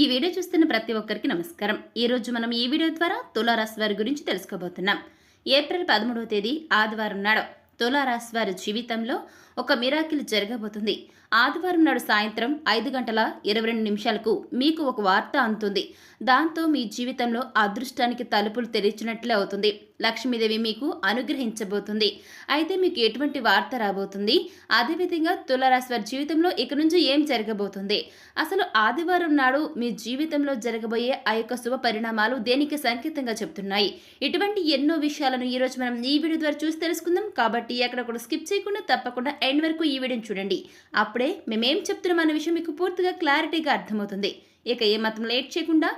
ఈ వీడియో చూస్తున్న ప్రతి ఒక్కరికి నమస్కారం. ఈ రోజు మనం ఈ వీడియో ద్వారా తులారాశి వారి గురించి తెలుసుకోబోతున్నాం. ఏప్రిల్ పదమూడవ తేదీ ఆదివారం నాడు తులారాశి వారి జీవితంలో ఒక మిరాకిల్ జరగబోతుంది. ఆదివారం నాడు సాయంత్రం ఐదు గంటల ఇరవై రెండు నిమిషాలకు మీకు ఒక వార్త అందుతుంది. దాంతో మీ జీవితంలో అదృష్టానికి తలుపులు తెరిచినట్లే అవుతుంది. లక్ష్మీదేవి మీకు అనుగ్రహించబోతుంది. అయితే మీకు ఎటువంటి వార్త రాబోతుంది? అదేవిధంగా తులారాశి వారి జీవితంలో ఇక నుంచి ఏం జరగబోతుంది? అసలు ఆదివారం నాడు మీ జీవితంలో జరగబోయే ఆ యొక్క శుభ పరిణామాలు దేనికి సంకేతంగా చెప్తున్నాయి? ఇటువంటి ఎన్నో విషయాలను ఈరోజు మనం ఈ వీడియో ద్వారా చూసి తెలుసుకుందాం. కాబట్టి ఎక్కడ కూడా స్కిప్ చేయకుండా తప్పకుండా ఎండ్ వరకు ఈ వీడియోని చూడండి. అప్పుడు అప్పుడే మేమేం చెప్తున్నాం అన్న విషయం మీకు పూర్తిగా క్లారిటీగా అర్థమవుతుంది. ఇక ఏ మాత్రం లేట్ చేయకుండా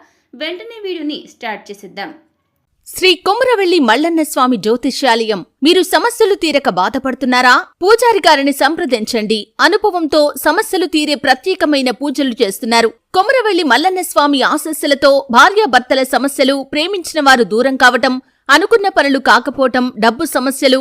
వెంటనే వీడియోని స్టార్ట్ చేసేద్దాం. శ్రీ కొమురవెల్లి మల్లన్న స్వామి జ్యోతిష్యాలయం మీరు సమస్యలు తీరక బాధపడుతున్నారా? పూజారి గారిని సంప్రదించండి. అనుభవంతో సమస్యలు తీరే ప్రత్యేకమైన పూజలు చేస్తున్నారు. కొమురవెల్లి మల్లన్న స్వామి ఆశస్సులతో భార్యాభర్తల సమస్యలు ప్రేమించిన వారు దూరం కావటం అనుకున్న పనులు కాకపోవటం డబ్బు సమస్యలు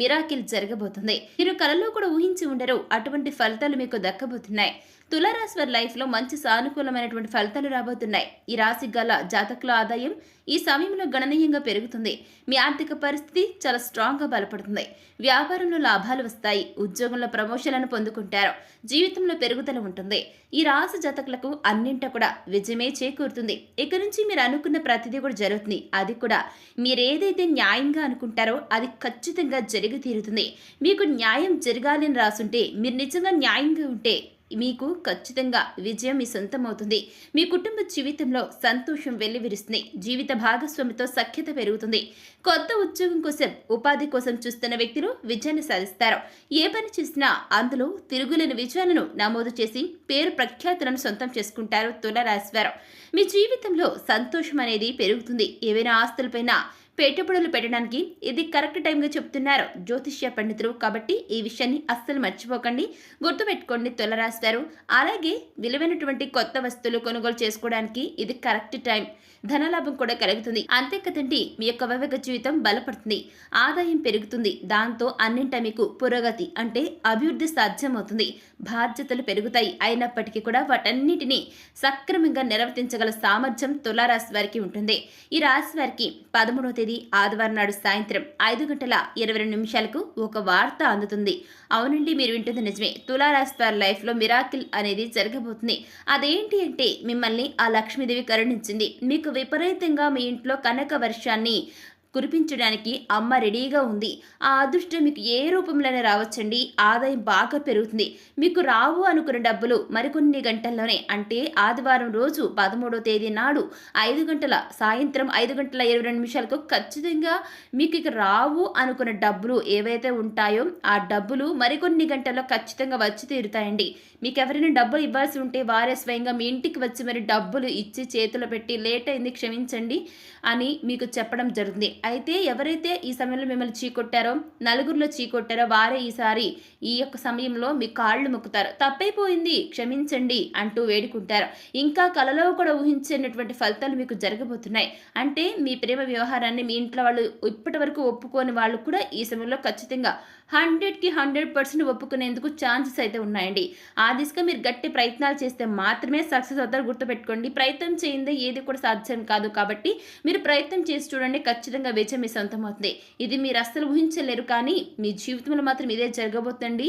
మిరాకిల్ జరగబోతుంది. మీరు కలలో కూడా ఊహించి ఉండరు. అటువంటి ఫలితాలు మీకు దక్కబోతున్నాయి. తులారాశి వారి లైఫ్లో మంచి సానుకూలమైనటువంటి ఫలితాలు రాబోతున్నాయి. ఈ రాశి గల జాతకుల ఆదాయం ఈ సమయంలో గణనీయంగా పెరుగుతుంది. మీ ఆర్థిక పరిస్థితి చాలా స్ట్రాంగ్గా బలపడుతుంది. వ్యాపారంలో లాభాలు వస్తాయి. ఉద్యోగంలో ప్రమోషన్లను పొందుకుంటారు. జీవితంలో పెరుగుదల ఉంటుంది. ఈ రాశి జాతకులకు అన్నింట కూడా విజయమే చేకూరుతుంది. ఇక నుంచి మీరు అనుకున్న ప్రతిదీ కూడా జరుగుతుంది. అది కూడా మీరు ఏదైతే న్యాయంగా అనుకుంటారో అది ఖచ్చితంగా జరిగి తీరుతుంది మీకు న్యాయం జరగాలని రాసుంటే మీరు నిజంగా న్యాయంగా ఉంటే మీకు ఖచ్చితంగా విజయం మీ సొంతమవుతుంది. మీ కుటుంబ జీవితంలో సంతోషం వెల్లివిరుస్తుంది. జీవిత భాగస్వామితో సఖ్యత పెరుగుతుంది. కొత్త ఉద్యోగం కోసం ఉపాధి కోసం చూస్తున్న వ్యక్తులు విజయాన్ని సాధిస్తారు. ఏ పని చేసినా అందులో తిరుగులేని విజయాలను నమోదు చేసి పేరు ప్రఖ్యాతులను సొంతం చేసుకుంటారు తులరాశివారు మీ జీవితంలో సంతోషం అనేది పెరుగుతుంది. ఏవైనా ఆస్తులపైన పెట్టుబడులు పెట్టడానికి ఇది కరెక్ట్ టైంగా చెప్తున్నారు జ్యోతిష్య పండితులు కాబట్టి ఈ విషయాన్ని అస్సలు మర్చిపోకండి. గుర్తుపెట్టుకోండి తొలరాస్తారు అలాగే విలువైనటువంటి కొత్త వస్తువులు కొనుగోలు చేసుకోవడానికి ఇది కరెక్ట్ టైం ధనలాభం కూడా కలుగుతుంది. అంతే కదండి మీ యొక్క వైవాహిక జీవితం బలపడుతుంది. ఆదాయం పెరుగుతుంది. దాంతో అన్నింట మీకు పురోగతి అంటే అభివృద్ధి సాధ్యమవుతుంది. బాధ్యతలు పెరుగుతాయి. అయినప్పటికీ కూడా వాటన్నిటిని సక్రమంగా నిర్వర్తించగల సామర్థ్యం తులారాశి వారికి ఉంటుంది. ఈ రాశి వారికి పదమూడవ తేదీ ఆదివారం నాడు సాయంత్రం ఐదు గంటల ఇరవై రెండు నిమిషాలకు ఒక వార్త అందుతుంది. అవునండి మీరు వింటుంది నిజమే. తులారాశి వారి లైఫ్లో మిరాకిల్ అనేది జరగబోతుంది. అదేంటి అంటే మిమ్మల్ని ఆ లక్ష్మీదేవి కరుణించింది. మీకు విపరీతంగా మీ ఇంట్లో కనక వర్షాన్ని కురిపించడానికి అమ్మ రెడీగా ఉంది. ఆ అదృష్టం మీకు ఏ రూపంలోనే రావచ్చండి. ఆదాయం బాగా పెరుగుతుంది. మీకు రావు అనుకున్న డబ్బులు మరికొన్ని గంటల్లోనే అంటే ఆదివారం రోజు పదమూడో తేదీ నాడు ఐదు గంటల సాయంత్రం ఐదు గంటల ఇరవై రెండు నిమిషాలకు ఖచ్చితంగా మీకు ఇక రావు అనుకున్న డబ్బులు ఏవైతే ఉంటాయో ఆ డబ్బులు మరికొన్ని గంటల్లో ఖచ్చితంగా వచ్చి తీరుతాయండి. మీకు ఎవరైనా డబ్బులు ఇవ్వాల్సి ఉంటే వారే స్వయంగా మీ ఇంటికి వచ్చి మరి డబ్బులు ఇచ్చి చేతిలో పెట్టి లేట్ అయింది క్షమించండి అని మీకు చెప్పడం జరుగుతుంది. అయితే ఎవరైతే ఈ సమయంలో మిమ్మల్ని చీకొట్టారో నలుగురిలో చీకొట్టారో వారే ఈసారి ఈ యొక్క సమయంలో మీ కాళ్ళు మొక్కుతారు. తప్పైపోయింది క్షమించండి అంటూ వేడుకుంటారు. ఇంకా కలలో కూడా ఊహించినటువంటి ఫలితాలు మీకు జరగబోతున్నాయి. అంటే మీ ప్రేమ వ్యవహారాన్ని మీ ఇంట్లో వాళ్ళు ఇప్పటి వరకు ఒప్పుకోని వాళ్ళు కూడా ఈ సమయంలో ఖచ్చితంగా హండ్రెడ్కి హండ్రెడ్ పర్సెంట్ ఒప్పుకునేందుకు ఛాన్సెస్ అయితే ఉన్నాయండి. ఆ దిశగా మీరు గట్టి ప్రయత్నాలు చేస్తే మాత్రమే సక్సెస్ అవుతారు గుర్తుపెట్టుకోండి. ప్రయత్నం చేయిందే ఏది కూడా సాధ్యం కాదు కాబట్టి మీరు ప్రయత్నం చేసి చూడండి ఖచ్చితంగా విజయం మీ సొంతం అవుతుంది. ఇది మీరు అస్సలు ఊహించలేరు కానీ మీ జీవితంలో మాత్రం ఇదే జరగబోతుంది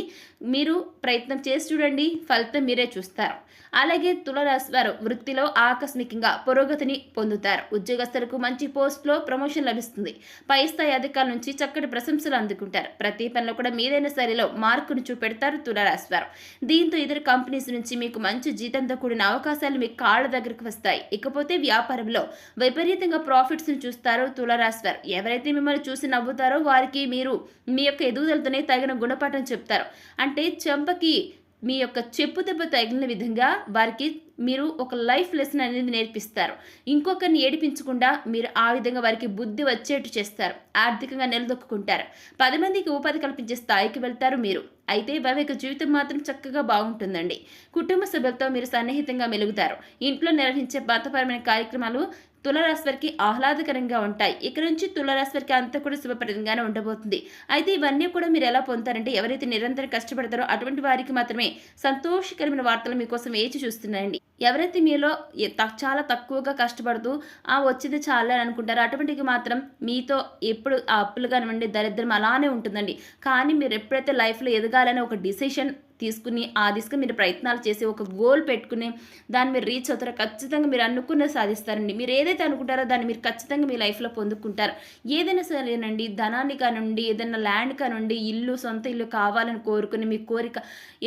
మీరు ప్రయత్నం చేసి చూడండి ఫలితం మీరే చూస్తారు. అలాగే తులరాశి వారు వృత్తిలో ఆకస్మికంగా పురోగతిని పొందుతారు. ఉద్యోగస్తులకు మంచి పోస్ట్లో ప్రమోషన్ లభిస్తుంది. పై స్థాయి అధికారుల నుంచి చక్కటి ప్రశంసలు అందుకుంటారు. ప్రతి విషయాల్లో కూడా మీదైన సరేలో మార్కును చూపెడతారు తులారాశివారు. దీంతో ఇతర కంపెనీస్ నుంచి మీకు మంచి జీతంతో కూడిన అవకాశాలు మీ కాళ్ళ దగ్గరకు వస్తాయి. ఇకపోతే వ్యాపారంలో విపరీతంగా ప్రాఫిట్స్ని చూస్తారు తులరాశి ఎవరైతే మిమ్మల్ని చూసి నవ్వుతారో వారికి మీరు మీ యొక్క ఎదుగుదలతోనే తగిన గుణపాఠం చెప్తారు. అంటే చెంపకి మీ యొక్క చెప్పు దెబ్బ తగిలిన విధంగా వారికి మీరు ఒక లైఫ్ లెసన్ అనేది నేర్పిస్తారు. ఇంకొకరిని ఏడిపించకుండా మీరు ఆ విధంగా వారికి బుద్ధి వచ్చేట్టు చేస్తారు. ఆర్థికంగా నిలదొక్కుంటారు పది మందికి ఉపాధి కల్పించే స్థాయికి వెళ్తారు మీరు. అయితే వైవాహిక జీవితం మాత్రం చక్కగా బాగుంటుందండి. కుటుంబ సభ్యులతో మీరు సన్నిహితంగా మెలుగుతారు. ఇంట్లో నిర్వహించే మతపరమైన కార్యక్రమాలు తులరాశి వారికి ఆహ్లాదకరంగా ఉంటాయి. ఇక నుంచి తులరాశి వారికి అంతా కూడా శుభప్రదంగానే ఉండబోతుంది. అయితే ఇవన్నీ కూడా మీరు ఎలా పొందుతారంటే ఎవరైతే నిరంతరం కష్టపడతారో అటువంటి వారికి మాత్రమే సంతోషకరమైన వార్తలు మీకోసం వేచి చూస్తున్నాయండి. ఎవరైతే మీలో త- చాలా తక్కువగా కష్టపడుతూ ఆ వచ్చింది చాలా అని అనుకుంటారో అటువంటికి మాత్రం మీతో ఎప్పుడు ఆ అప్పులు కానివ్వండి దరిద్రం అలానే ఉంటుందండి. కానీ మీరు ఎప్పుడైతే లైఫ్లో ఎదగాలని ఒక డిసిషన్ తీసుకుని ఆ దిశగా మీరు ప్రయత్నాలు చేసి ఒక గోల్ పెట్టుకుని దాన్ని మీరు రీచ్ అవుతారో ఖచ్చితంగా మీరు అనుకున్న సాధిస్తారండి. మీరు ఏదైతే అనుకుంటారో దాన్ని మీరు ఖచ్చితంగా మీ లైఫ్లో పొందుకుంటారు. ఏదైనా సరేనండి ధనాన్ని కానివ్వండి ఏదైనా ల్యాండ్ కానివ్వండి ఇల్లు సొంత ఇల్లు కావాలని కోరుకుని మీ కోరిక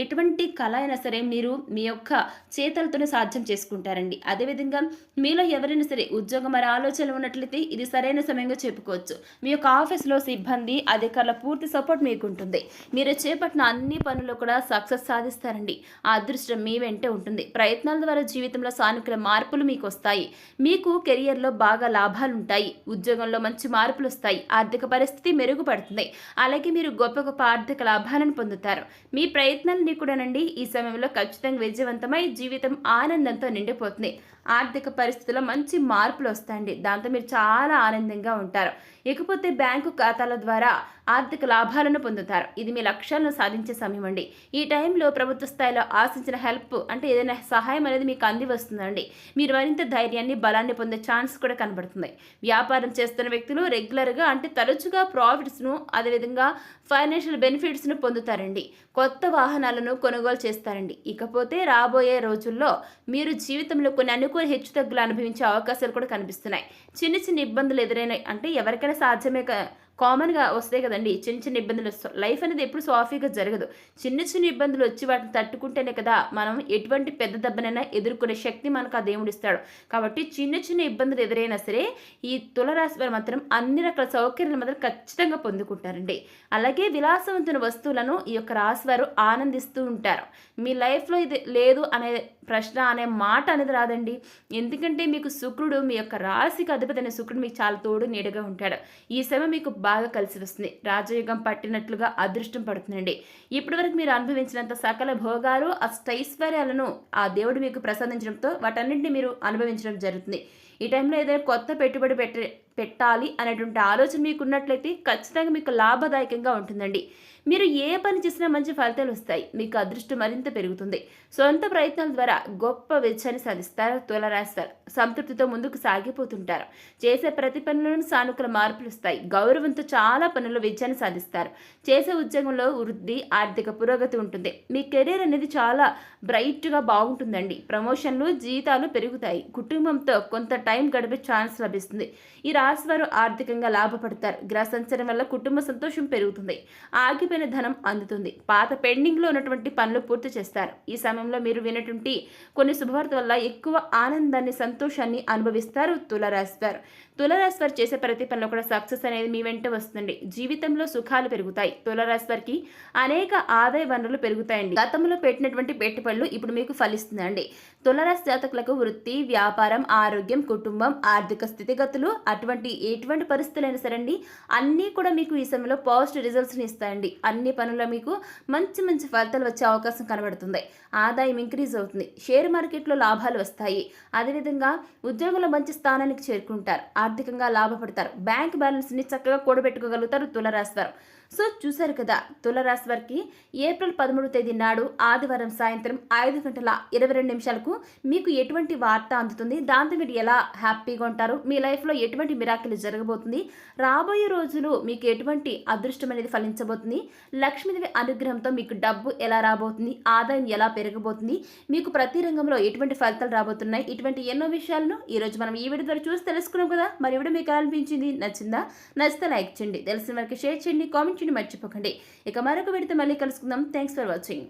ఎటువంటి కళ అయినా సరే మీరు మీ యొక్క చేతలతోనే సాధ్యం చేసుకుంటారండి. అదేవిధంగా మీలో ఎవరైనా సరే ఉద్యోగం మరి ఆలోచనలు ఉన్నట్లయితే ఇది సరైన సమయంగా చెప్పుకోవచ్చు. మీ యొక్క ఆఫీస్లో సిబ్బంది అధికారుల పూర్తి సపోర్ట్ మీకు ఉంటుంది మీరు చేపట్టిన అన్ని పనులు కూడా సక్సెస్ సాధిస్తారండి. ఆ అదృష్టం మీ వెంటే ఉంటుంది. ప్రయత్నాల ద్వారా జీవితంలో సానుకూల మార్పులు మీకు వస్తాయి మీకు కెరియర్లో బాగా లాభాలు ఉంటాయి ఉద్యోగంలో మంచి మార్పులు వస్తాయి ఆర్థిక పరిస్థితి మెరుగుపడుతుంది. అలాగే మీరు గొప్ప గొప్ప ఆర్థిక లాభాలను పొందుతారు. మీ ప్రయత్నాలన్నీ కూడానండి ఈ సమయంలో ఖచ్చితంగా విజయవంతమై జీవితం ఆనందంతో నిండిపోతుంది. ఆర్థిక పరిస్థితుల్లో మంచి మార్పులు వస్తాయండి దాంతో మీరు చాలా ఆనందంగా ఉంటారు. ఇకపోతే బ్యాంకు ఖాతాల ద్వారా ఆర్థిక లాభాలను పొందుతారు. ఇది మీ లక్ష్యాలను సాధించే సమయం అండి. ఈ టైంలో ప్రభుత్వ స్థాయిలో ఆశించిన హెల్ప్ అంటే ఏదైనా సహాయం అనేది మీకు అంది వస్తుందండి. మీరు మరింత ధైర్యాన్ని బలాన్ని పొందే ఛాన్స్ కూడా కనబడుతుంది. వ్యాపారం చేస్తున్న వ్యక్తులు రెగ్యులర్గా అంటే తరచుగా ప్రాఫిట్స్ను అదేవిధంగా ఫైనాన్షియల్ బెనిఫిట్స్ను పొందుతారండి. కొత్త వాహనాలను కొనుగోలు చేస్తారండి. ఇకపోతే రాబోయే రోజుల్లో మీరు జీవితంలో కొన్ని అనుకూల హెచ్చుతగ్గులు అనుభవించే అవకాశాలు కూడా కనిపిస్తున్నాయి. చిన్న చిన్న ఇబ్బందులు ఎదురైనాయి అంటే ఎవరికైనా 为啥ချ个 కామన్గా వస్తాయి కదండి. చిన్న చిన్న ఇబ్బందులు వస్తాయి. లైఫ్ అనేది ఎప్పుడు సాఫీగా జరగదు. చిన్న చిన్న ఇబ్బందులు వచ్చి వాటిని తట్టుకుంటేనే కదా మనం ఎటువంటి పెద్ద దెబ్బనైనా ఎదుర్కొనే శక్తి మనకు ఆ దేవుడు ఇస్తాడు. కాబట్టి చిన్న చిన్న ఇబ్బందులు ఎదురైనా సరే ఈ తులరాశి వారు మాత్రం అన్ని రకాల సౌకర్యాలు మాత్రం ఖచ్చితంగా పొందుకుంటారండి. అలాగే విలాసవంతమైన వస్తువులను ఈ యొక్క రాశి వారు ఆనందిస్తూ ఉంటారు. మీ లైఫ్లో ఇది లేదు అనే ప్రశ్న అనే మాట అనేది రాదండి. ఎందుకంటే మీకు శుక్రుడు మీ యొక్క రాశికి అధిపతి శుక్రుడు మీకు చాలా తోడు నీడగా ఉంటాడు. ఈ సమయం మీకు బాగా కలిసి వస్తుంది. రాజయోగం పట్టినట్లుగా అదృష్టం పడుతుందండి. ఇప్పటి వరకు మీరు అనుభవించినంత సకల భోగాలు అష్టైశ్వర్యాలను ఆ దేవుడు మీకు ప్రసాదించడంతో వాటన్నింటినీ మీరు అనుభవించడం జరుగుతుంది. ఈ టైంలో ఏదైనా కొత్త పెట్టుబడి పెట్టే పెట్టాలి అనేటువంటి ఆలోచన మీకు ఉన్నట్లయితే ఖచ్చితంగా మీకు లాభదాయకంగా ఉంటుందండి. మీరు ఏ పని చేసినా మంచి ఫలితాలు వస్తాయి. మీకు అదృష్టం మరింత పెరుగుతుంది. సొంత ప్రయత్నాల ద్వారా గొప్ప విజయాన్ని సాధిస్తారు తులరాస్తారు. సంతృప్తితో ముందుకు సాగిపోతుంటారు. చేసే ప్రతి పనులను సానుకూల మార్పులు వస్తాయి. గౌరవంతో చాలా పనుల్లో విజయాన్ని సాధిస్తారు. చేసే ఉద్యోగంలో వృద్ధి ఆర్థిక పురోగతి ఉంటుంది. మీ కెరీర్ అనేది చాలా బ్రైట్గా బాగుంటుందండి. ప్రమోషన్లు జీతాలు పెరుగుతాయి. కుటుంబంతో కొంత టైం గడిపే ఛాన్స్ లభిస్తుంది. ఈ రాశి వారు ఆర్థికంగా లాభపడతారు. గ్రహ సంచారం వల్ల కుటుంబ సంతోషం పెరుగుతుంది. ఆగిపోయిన ధనం అందుతుంది. పాత పెండింగ్లో ఉన్నటువంటి పనులు పూర్తి చేస్తారు. ఈ సమయంలో మీరు వినటువంటి కొన్ని శుభవార్త వల్ల ఎక్కువ ఆనందాన్ని సంతోషాన్ని అనుభవిస్తారు తులరాశి వారు. తులరాశి వారు చేసే ప్రతి పనిలో కూడా సక్సెస్ అనేది మీ వెంట వస్తుంది జీవితంలో సుఖాలు పెరుగుతాయి. తులరాశి వారికి అనేక ఆదాయ వనరులు పెరుగుతాయండి. గతంలో పెట్టినటువంటి పెట్టుబడులు ఇప్పుడు మీకు ఫలిస్తుందండి. తులరాశి జాతకులకు వృత్తి వ్యాపారం ఆరోగ్యం కుటుంబం ఆర్థిక స్థితిగతులు అటువంటి ఎటువంటి పరిస్థితులైనా సరే అండి అన్నీ కూడా మీకు ఈ సమయంలో పాజిటివ్ రిజల్ట్స్ని ఇస్తాయండి. అన్ని పనుల్లో మీకు మంచి మంచి ఫలితాలు వచ్చే అవకాశం కనబడుతుంది. ఆదాయం ఇంక్రీజ్ అవుతుంది. షేర్ మార్కెట్లో లాభాలు వస్తాయి. అదేవిధంగా ఉద్యోగంలో మంచి స్థానానికి చేరుకుంటారు. ఆర్థికంగా లాభపడతారు. బ్యాంక్ బ్యాలెన్స్ని చక్కగా కూడబెట్టుకోగలుగుతారు తులరాశి వారు సో చూశారు కదా తులరాశి వారికి ఏప్రిల్ పదమూడు తేదీ నాడు ఆదివారం సాయంత్రం ఐదు గంటల ఇరవై రెండు నిమిషాలకు మీకు ఎటువంటి వార్త అందుతుంది? దాంతో మీరు ఎలా హ్యాపీగా ఉంటారు? మీ లైఫ్లో ఎటువంటి మిరాకిల్ జరగబోతుంది. రాబోయే రోజులు మీకు ఎటువంటి అదృష్టం అనేది ఫలించబోతుంది. లక్ష్మీదేవి అనుగ్రహంతో మీకు డబ్బు ఎలా రాబోతుంది? ఆదాయం ఎలా పెరగబోతుంది? మీకు ప్రతి రంగంలో ఎటువంటి ఫలితాలు రాబోతున్నాయి? ఇటువంటి ఎన్నో విషయాలను ఈరోజు మనం ఈ వీడియో ద్వారా చూసి తెలుసుకున్నాం కదా. మరి వీడియో మీకు ఎలా అనిపించింది? నచ్చిందా? నచ్చితే లైక్ చేయండి. తెలిసిన వారికి షేర్ చేయండి. కామెంట్ చేయండి. మర్చిపోకండి. ఇక మరొక వీడితో మళ్ళీ కలుసుకుందాం. Thanks for watching